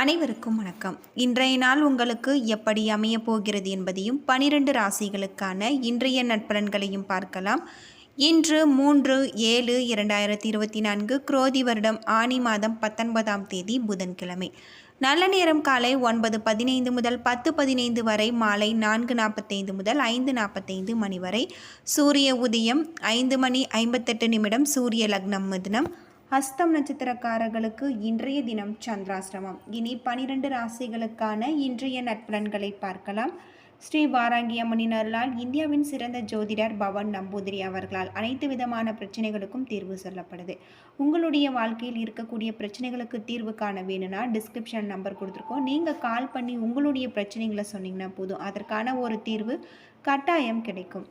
அனைவருக்கும் வணக்கம். இன்றைய நாள் உங்களுக்கு எப்படி அமையப் போகிறது என்பதையும் பனிரெண்டு ராசிகளுக்கான இன்றைய நட்பலன்களையும் பார்க்கலாம். இன்று மூன்று ஏழு இரண்டாயிரத்தி இருபத்தி நான்கு குரோதி வருடம் ஆனி மாதம் பத்தொன்பதாம் தேதி புதன்கிழமை. நல்ல நேரம் காலை ஒன்பது பதினைந்து முதல் பத்து பதினைந்து வரை மாலை நான்கு நாற்பத்தைந்து முதல் ஐந்து நாற்பத்தைந்து மணி வரை. சூரிய உதயம் ஐந்து மணி ஐம்பத்தெட்டு நிமிடம் சூரிய லக்னம் மிதனம். ஹஸ்தம் நட்சத்திரக்காரர்களுக்கு இன்றைய தினம் சந்திராசிரமம் இனி பனிரெண்டு ராசிகளுக்கான இன்றைய நட்பலன்களை பார்க்கலாம். ஸ்ரீ வாராங்கி அம்மனின் அருளால் இந்தியாவின் சிறந்த ஜோதிடர் பவன் நம்பூதிரி அவர்களால் அனைத்து விதமான பிரச்சனைகளுக்கும் தீர்வு சொல்லப்படுது. உங்களுடைய வாழ்க்கையில் இருக்கக்கூடிய பிரச்சனைகளுக்கு தீர்வு காண வேணும்னா டிஸ்கிரிப்ஷன் நம்பர் கொடுத்துருக்கோம். நீங்கள் கால் பண்ணி உங்களுடைய பிரச்சனைகளை சொன்னீங்கன்னா போதும். அதற்கான ஒரு தீர்வு கட்டாயம் கிடைக்கும்.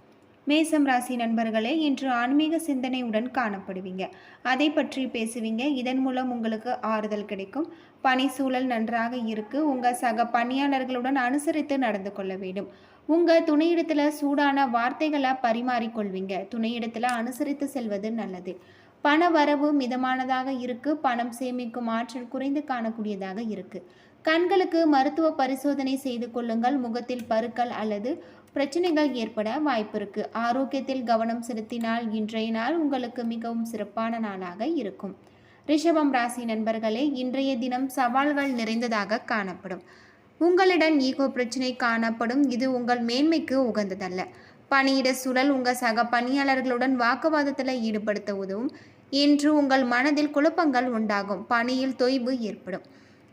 மேசம் ராசி நண்பர்களே இன்று ஆன்மீக சிந்தனையுடன் காணப்படுவீங்க. அதை பற்றி பேசுவீங்க. இதன் மூலம் உங்களுக்கு ஆறுதல் கிடைக்கும். பணி சூழல் நன்றாக இருக்கு. உங்க சக பணியாளர்களுடன் அனுசரித்து நடந்து கொள்ள வேண்டும். உங்க துணையிடத்துல சூடான வார்த்தைகளை பரிமாறிக்கொள்வீங்க. துணையிடத்துல அனுசரித்து செல்வது நல்லது. பண வரவு மிதமானதாக இருக்கு பணம் சேமிக்கும் ஆற்றல் குறைந்து காணக்கூடியதாக இருக்கு. கண்களுக்கு மருத்துவ பரிசோதனை செய்து கொள்ளுங்கள். முகத்தில் பருக்கள் அல்லது பிரச்சனைகள் ஏற்பட வாய்ப்பு இருக்கு. ஆரோக்கியத்தில் கவனம் செலுத்தினால் இன்றைய நாள் உங்களுக்கு மிகவும் சிறப்பான நாளாக இருக்கும். ரிஷபம் ராசி நண்பர்களே இன்றைய தினம் சவால்கள் நிறைந்ததாக காணப்படும். உங்களிடம் ஈகோ பிரச்சனை காணப்படும். இது உங்கள் மேன்மைக்கு உகந்ததல்ல. பணியிட சூழல் உங்கள் சக பணியாளர்களுடன் வாக்குவாதத்தில் ஈடுபடுத்த உதவும். இன்று உங்கள் மனதில் குழப்பங்கள் உண்டாகும். பணியில் தொய்வு ஏற்படும்.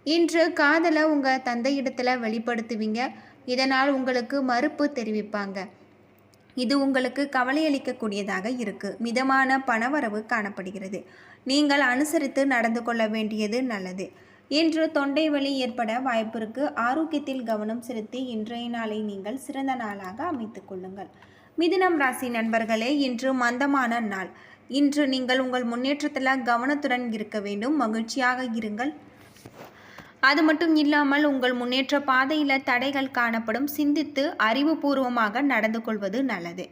இன்று காதலை உங்கள் தந்தையிடத்தில் வெளிப்படுத்துவீங்க. இதனால் உங்களுக்கு மறுப்பு தெரிவிப்பாங்க. இது உங்களுக்கு கவலையளிக்கக்கூடியதாக இருக்குது மிதமான பணவரவு காணப்படுகிறது. நீங்கள் அனுசரித்து நடந்து கொள்ள வேண்டியது நல்லது. இன்று தொண்டை வலி ஏற்பட வாய்ப்பிற்கு ஆரோக்கியத்தில் கவனம் செலுத்தி இன்றைய நாளை நீங்கள் சிறந்த நாளாக அமைத்துக் கொள்ளுங்கள். மிதுனம் ராசி நண்பர்களே இன்று மந்தமான நாள். இன்று நீங்கள் உங்கள் முன்னேற்றத்தில் கவனத்துடன் இருக்க வேண்டும். மகிழ்ச்சியாக இருங்கள். அது மட்டும் இல்லாமல் உங்கள் முன்னேற்ற பாதையில் தடைகள் காணப்படும். சிந்தித்து அறிவுபூர்வமாக நடந்து கொள்வது நல்லது.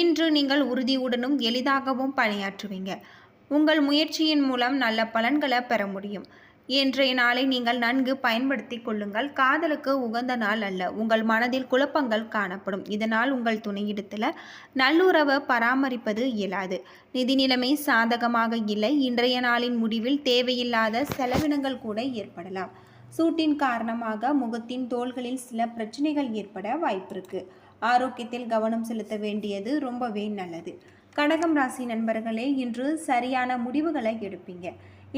இன்று நீங்கள் உறுதியுடனும் எளிதாகவும் பணியாற்றுவீங்க. உங்கள் முயற்சியின் மூலம் நல்ல பலன்களை பெற முடியும். இன்றைய நாளை நீங்கள் நன்கு பயன்படுத்தி கொள்ளுங்கள். காதலுக்கு உகந்த நாள் அல்ல. உங்கள் மனதில் குழப்பங்கள் காணப்படும். இதனால் உங்கள் துணையிடத்தில் நல்லுறவை பராமரிப்பது இயலாது. நிதி நிலைமை சாதகமாக இல்லை. இன்றைய நாளின் முடிவில் தேவையில்லாத செலவினங்கள் கூட ஏற்படலாம். சூட்டின் காரணமாக முகத்தின் தோள்களில் சில பிரச்சனைகள் ஏற்பட வாய்ப்பிருக்கு. ஆரோக்கியத்தில் கவனம் செலுத்த வேண்டியது ரொம்பவே நல்லது. கடகம் ராசி நண்பர்களே இன்று சரியான முடிவுகளை எடுப்பீங்க.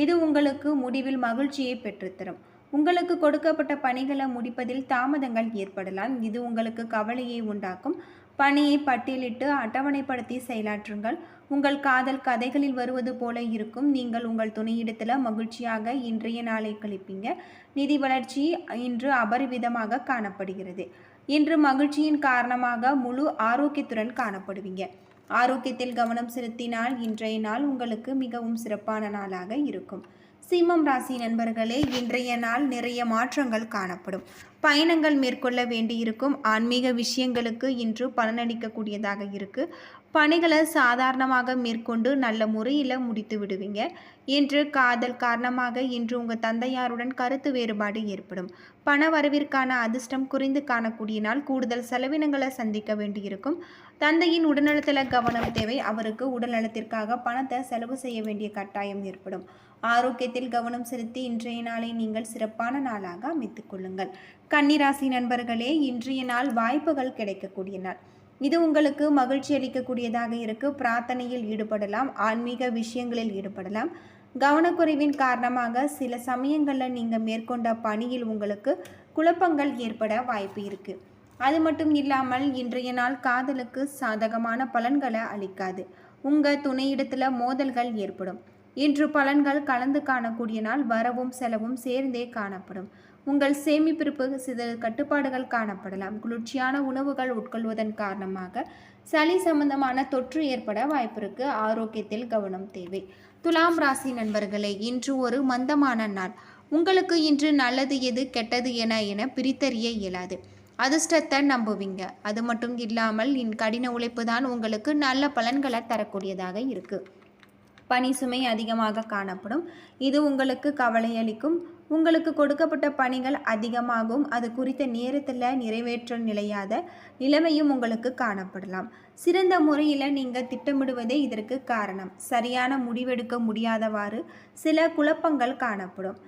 இது உங்களுக்கு முடிவில் மகிழ்ச்சியை பெற்றுத்தரும். உங்களுக்கு கொடுக்கப்பட்ட பணிகளை முடிப்பதில் தாமதங்கள் ஏற்படலாம். இது உங்களுக்கு கவலையை உண்டாக்கும். பணியை பட்டியலிட்டு அட்டவணைப்படுத்தி செயலாற்றுங்கள். உங்கள் காதல் கதைகளில் வருவது போல இருக்கும். நீங்கள் உங்கள் துணையிடத்தில் மகிழ்ச்சியாக இன்றைய நாளை கழிப்பீங்க. நிதி வளர்ச்சி இன்று அபரிவிதமாக காணப்படுகிறது. இன்று மகிழ்ச்சியின் காரணமாக முழு ஆரோக்கியத்துடன் காணப்படுவீங்க. ஆரோக்கியத்தில் கவனம் செலுத்தினால் இன்றைய நாள் உங்களுக்கு மிகவும் சிறப்பான நாளாக இருக்கும். சிம்மம் ராசி நண்பர்களே இன்றைய நாள் நிறைய மாற்றங்கள் காணப்படும். பயணங்கள் மேற்கொள்ள வேண்டியிருக்கும். ஆன்மீக விஷயங்களுக்கு இன்று பலனளிக்கக்கூடியதாக இருக்கு. பணிகளை சாதாரணமாக மேற்கொண்டு நல்ல முறையில் முடித்து விடுவீங்க. இன்று காதல் காரணமாக இன்று உங்கள் தந்தையாருடன் கருத்து வேறுபாடு ஏற்படும். பண வரவிற்கான அதிர்ஷ்டம் குறைந்து காணக்கூடிய நாள் கூடுதல் செலவினங்களை சந்திக்க வேண்டியிருக்கும். தந்தையின் உடல்நலத்தில் கவனம் தேவை. அவருக்கு உடல்நலத்திற்காக பணத்தை செலவு செய்ய வேண்டிய கட்டாயம் ஏற்படும். ஆரோக்கியத்தில் கவனம் செலுத்தி இன்றைய நாளை நீங்கள் சிறப்பான நாளாக அமைத்துக் கொள்ளுங்கள். கன்னிராசி நண்பர்களே இன்றைய நாள் வாய்ப்புகள் கிடைக்கக்கூடிய நாள். இது உங்களுக்கு மகிழ்ச்சி அளிக்கக்கூடியதாக இருக்கு. பிரார்த்தனையில் ஈடுபடலாம். ஆன்மீக விஷயங்களில் ஈடுபடலாம். கவனக்குறைவின் காரணமாக சில சமயங்களில் நீங்கள் மேற்கொண்ட பணியில் உங்களுக்கு குழப்பங்கள் ஏற்பட வாய்ப்பு இருக்குது அது மட்டும் இல்லாமல் இன்றைய நாள் காதலுக்கு சாதகமான பலன்களை அளிக்காது. உங்கள் துணையிடத்தில் மோதல்கள் ஏற்படும். இன்று பலன்கள் கலந்து காணக்கூடிய நாள் வரவும் செலவும் சேர்ந்தே காணப்படும். உங்கள் சேமிப்பிருப்பு சில கட்டுப்பாடுகள் காணப்படலாம். குளிர்ச்சியான உணவுகள் உட்கொள்வதன் காரணமாக சளி சம்பந்தமான தொற்று ஏற்பட வாய்ப்பிருக்கு. ஆரோக்கியத்தில் கவனம் தேவை. துலாம் ராசி நண்பர்களே இன்று ஒரு மந்தமான நாள். உங்களுக்கு இன்று நல்லது எது கெட்டது என என பிரித்தறிய இயலாது. அதிர்ஷ்டத்தை நம்புவீங்க. அது மட்டும் இல்லாமல் இன் கடின உழைப்பு தான் உங்களுக்கு நல்ல பலன்களை தரக்கூடியதாக இருக்குது பனி சுமை அதிகமாக காணப்படும். இது உங்களுக்கு கவலையளிக்கும் உங்களுக்கு கொடுக்கப்பட்ட பணிகள் அதிகமாகும். அது குறித்த நேரத்தில் நிறைவேற்ற நிலையாத நிலைமையும் உங்களுக்கு காணப்படலாம். சிறந்த முறையில் நீங்கள் திட்டமிடுவதே இதற்கு காரணம். சரியான முடிவெடுக்க முடியாதவாறு சில குழப்பங்கள் காணப்படும்.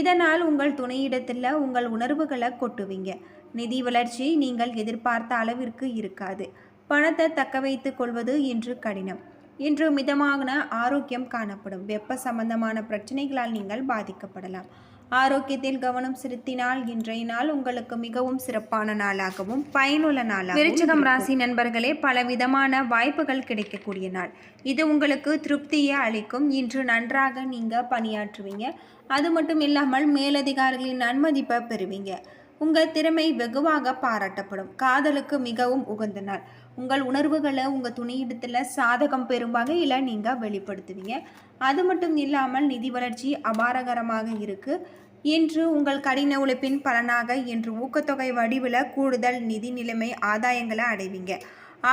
இதனால் உங்கள் துணையிடத்தில் உங்கள் உணர்வுகளை கொட்டுவீங்க. நிதி வளர்ச்சி நீங்கள் எதிர்பார்த்த அளவிற்கு இருக்காது. பணத்தை தக்க வைத்து கொள்வது இன்று கடினம். இன்று மிதமான ஆரோக்கியம் காணப்படும். வெப்ப சம்பந்தமான பிரச்சனைகளால் நீங்கள் பாதிக்கப்படலாம். ஆரோக்கியத்தில் கவனம் செலுத்தினால் இன்றைய நாள் உங்களுக்கு மிகவும் சிறப்பான நாளாகவும் பயனுள்ள நாளாகவும் விருச்சிகம் ராசி நண்பர்களே பலவிதமான வாய்ப்புகள் கிடைக்கக்கூடிய நாள். இது உங்களுக்கு திருப்தியை அளிக்கும். இன்று நன்றாக நீங்கள் பணியாற்றுவீங்க. அது மட்டும் இல்லாமல் மேலதிகாரிகளின் நன்மதிப்பை பெறுவீங்க. உங்கள் திறமை வெகுவாக பாராட்டப்படும். காதலுக்கு மிகவும் உகந்த நாள். உங்கள் உணர்வுகளை உங்கள் துணியிடத்தில் சாதகம் பெறும் வகையில் நீங்கள் வெளிப்படுத்துவீங்க. அது மட்டும் இல்லாமல் நிதி வளர்ச்சி அபாரகரமாக இருக்குது இன்று உங்கள் கடின உழைப்பின் பலனாக இன்று ஊக்கத்தொகை வடிவில் கூடுதல் நிதி நிலைமை ஆதாயங்களை அடைவீங்க.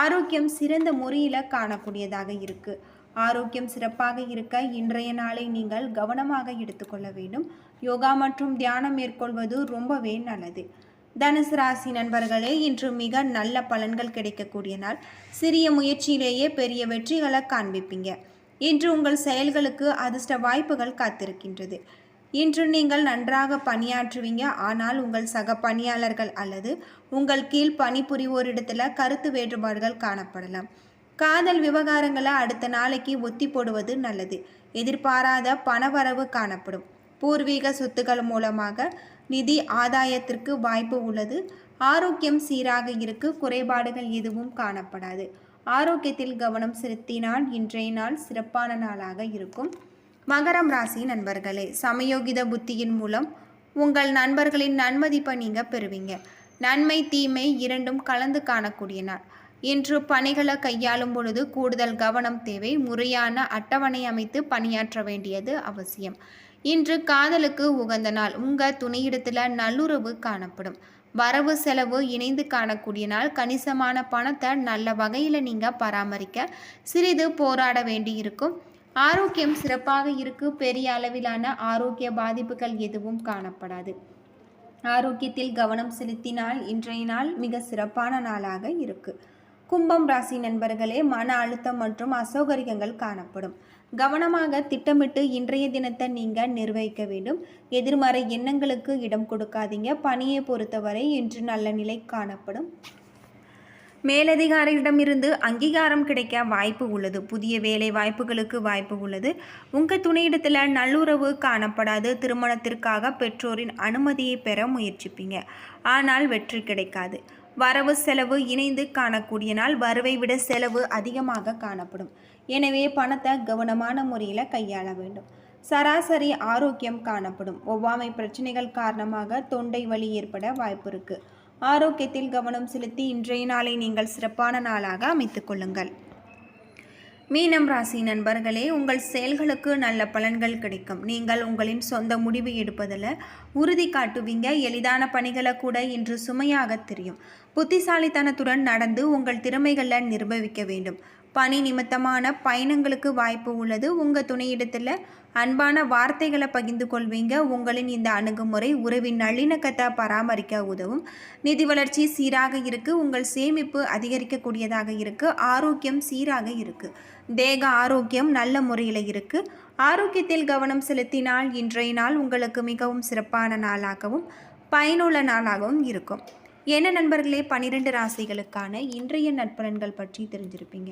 ஆரோக்கியம் சிறந்த முறையில் காணக்கூடியதாக இருக்குது ஆரோக்கியம் சிறப்பாக இருக்க இன்றைய நாளை நீங்கள் கவனமாக எடுத்துக்கொள்ள வேண்டும். யோகா மற்றும் தியானம் மேற்கொள்வது ரொம்பவே நல்லது. தனுசு ராசி நண்பர்களே இன்று மிக நல்ல பலன்கள் கிடைக்கக்கூடிய நாள். சிறிய முயற்சியிலேயே பெரிய வெற்றிகளை காண்பிப்பீங்க. இன்று உங்கள் செயல்களுக்கு அதிர்ஷ்ட வாய்ப்புகள் காத்திருக்கின்றது. இன்று நீங்கள் நன்றாக பணியாற்றுவீங்க. ஆனால் உங்கள் சக பணியாளர்கள் அல்லது உங்கள் கீழ் பணிபுரிவோரிடத்தில் கருத்து வேறுபாடுகள் காணப்படலாம். காதல் விவகாரங்களை அடுத்த நாளைக்கு ஒத்தி போடுவது நல்லது. எதிர்பாராத பணவரவு காணப்படும். பூர்வீக சொத்துக்கள் மூலமாக நிதி ஆதாயத்திற்கு வாய்ப்பு உள்ளது. ஆரோக்கியம் சீராக இருக்கு குறைபாடுகள் எதுவும் காணப்படாது. ஆரோக்கியத்தில் கவனம் செலுத்தினால் இன்றைய நாள் சிறப்பான நாளாக இருக்கும். மகரம் ராசி நண்பர்களே சமயோகித புத்தியின் மூலம் உங்கள் நண்பர்களின் நன்மதிப்பை நீங்கள் பெறுவீங்க. நன்மை தீமை இரண்டும் கலந்து காணக்கூடிய நாள். இன்று பணிகளை கையாளும் பொழுது கூடுதல் கவனம் தேவை. முறையான அட்டவணை அமைத்து பணியாற்ற வேண்டியது அவசியம். இன்று காதலுக்கு உகந்த நாள். உங்கள் துணையிடத்தில் நல்லுறவு காணப்படும். வரவு செலவு இணைந்து காணக்கூடிய நாள். கணிசமான பணத்தை நல்ல வகையில் நீங்கள் பராமரிக்க சிறிது போராட வேண்டியிருக்கும். ஆரோக்கியம் சிறப்பாக இருக்கு. பெரிய அளவிலான ஆரோக்கிய பாதிப்புகள் எதுவும் காணப்படாது. ஆரோக்கியத்தில் கவனம் செலுத்தினால் இன்றைய நாள் மிக சிறப்பான நாளாக இருக்குது கும்பம் ராசி நண்பர்களே மன அழுத்தம் மற்றும் அசௌகரியங்கள் காணப்படும். கவனமாக திட்டமிட்டு இன்றைய தினத்தை நீங்கள் நிர்வகிக்க வேண்டும். எதிர்மறை எண்ணங்களுக்கு இடம் கொடுக்காதீங்க. பணியை பொறுத்தவரை இன்று நல்ல நிலை காணப்படும். மேலதிகாரியிடமிருந்து அங்கீகாரம் கிடைக்க வாய்ப்பு உள்ளது. புதிய வேலை வாய்ப்புகளுக்கு வாய்ப்பு உள்ளது. உங்கள் துணையிடத்தில் நல்லுறவு காணப்படாது. திருமணத்திற்காக பெற்றோரின் அனுமதியை பெற முயற்சிப்பீங்க. ஆனால் வெற்றி கிடைக்காது. வரவு செலவு இணைந்து காணக்கூடிய நாள். வரவை விட செலவு அதிகமாக காணப்படும். எனவே பணத்தை கவனமான முறையில் கையாள வேண்டும். சராசரி ஆரோக்கியம் காணப்படும். ஒவ்வாமை பிரச்சனைகள் காரணமாக தொண்டை வலி ஏற்பட வாய்ப்பு இருக்குது ஆரோக்கியத்தில் கவனம் செலுத்தி இன்றைய நாளை நீங்கள் சிறப்பான நாளாக அமைத்துக் கொள்ளுங்கள். மீனம் ராசி நண்பர்களே உங்கள் செயல்களுக்கு நல்ல பலன்கள் கிடைக்கும். நீங்கள் உங்களின் சொந்த முடிவு எடுப்பதில் உறுதி காட்டுவீங்க. எளிதான பணிகளை கூட இன்று சுமையாக தெரியும். புத்திசாலித்தனத்துடன் நடந்து உங்கள் திறமைகளை நிர்பவிக்க வேண்டும். பணி நிமித்தமான பயணங்களுக்கு வாய்ப்பு உள்ளது. உங்கள் துணையிடத்தில் அன்பான வார்த்தைகளை பகிர்ந்து கொள்வீங்க. உங்களின் இந்த அணுகுமுறை உறவின் நல்லிணக்கத்தை பராமரிக்க உதவும். நிதி வளர்ச்சி சீராக இருக்குது உங்கள் சேமிப்பு அதிகரிக்கக்கூடியதாக இருக்குது ஆரோக்கியம் சீராக இருக்குது தேக ஆரோக்கியம் நல்ல முறையில் இருக்குது ஆரோக்கியத்தில் கவனம் செலுத்தினால் இன்றைய நாள் உங்களுக்கு மிகவும் சிறப்பான நாளாகவும் பயனுள்ள நாளாகவும் இருக்கும். என்ன நண்பர்களே? பன்னிரெண்டு ராசிகளுக்கான இன்றைய நட்பலன்கள் பற்றி தெரிஞ்சிருப்பீங்க.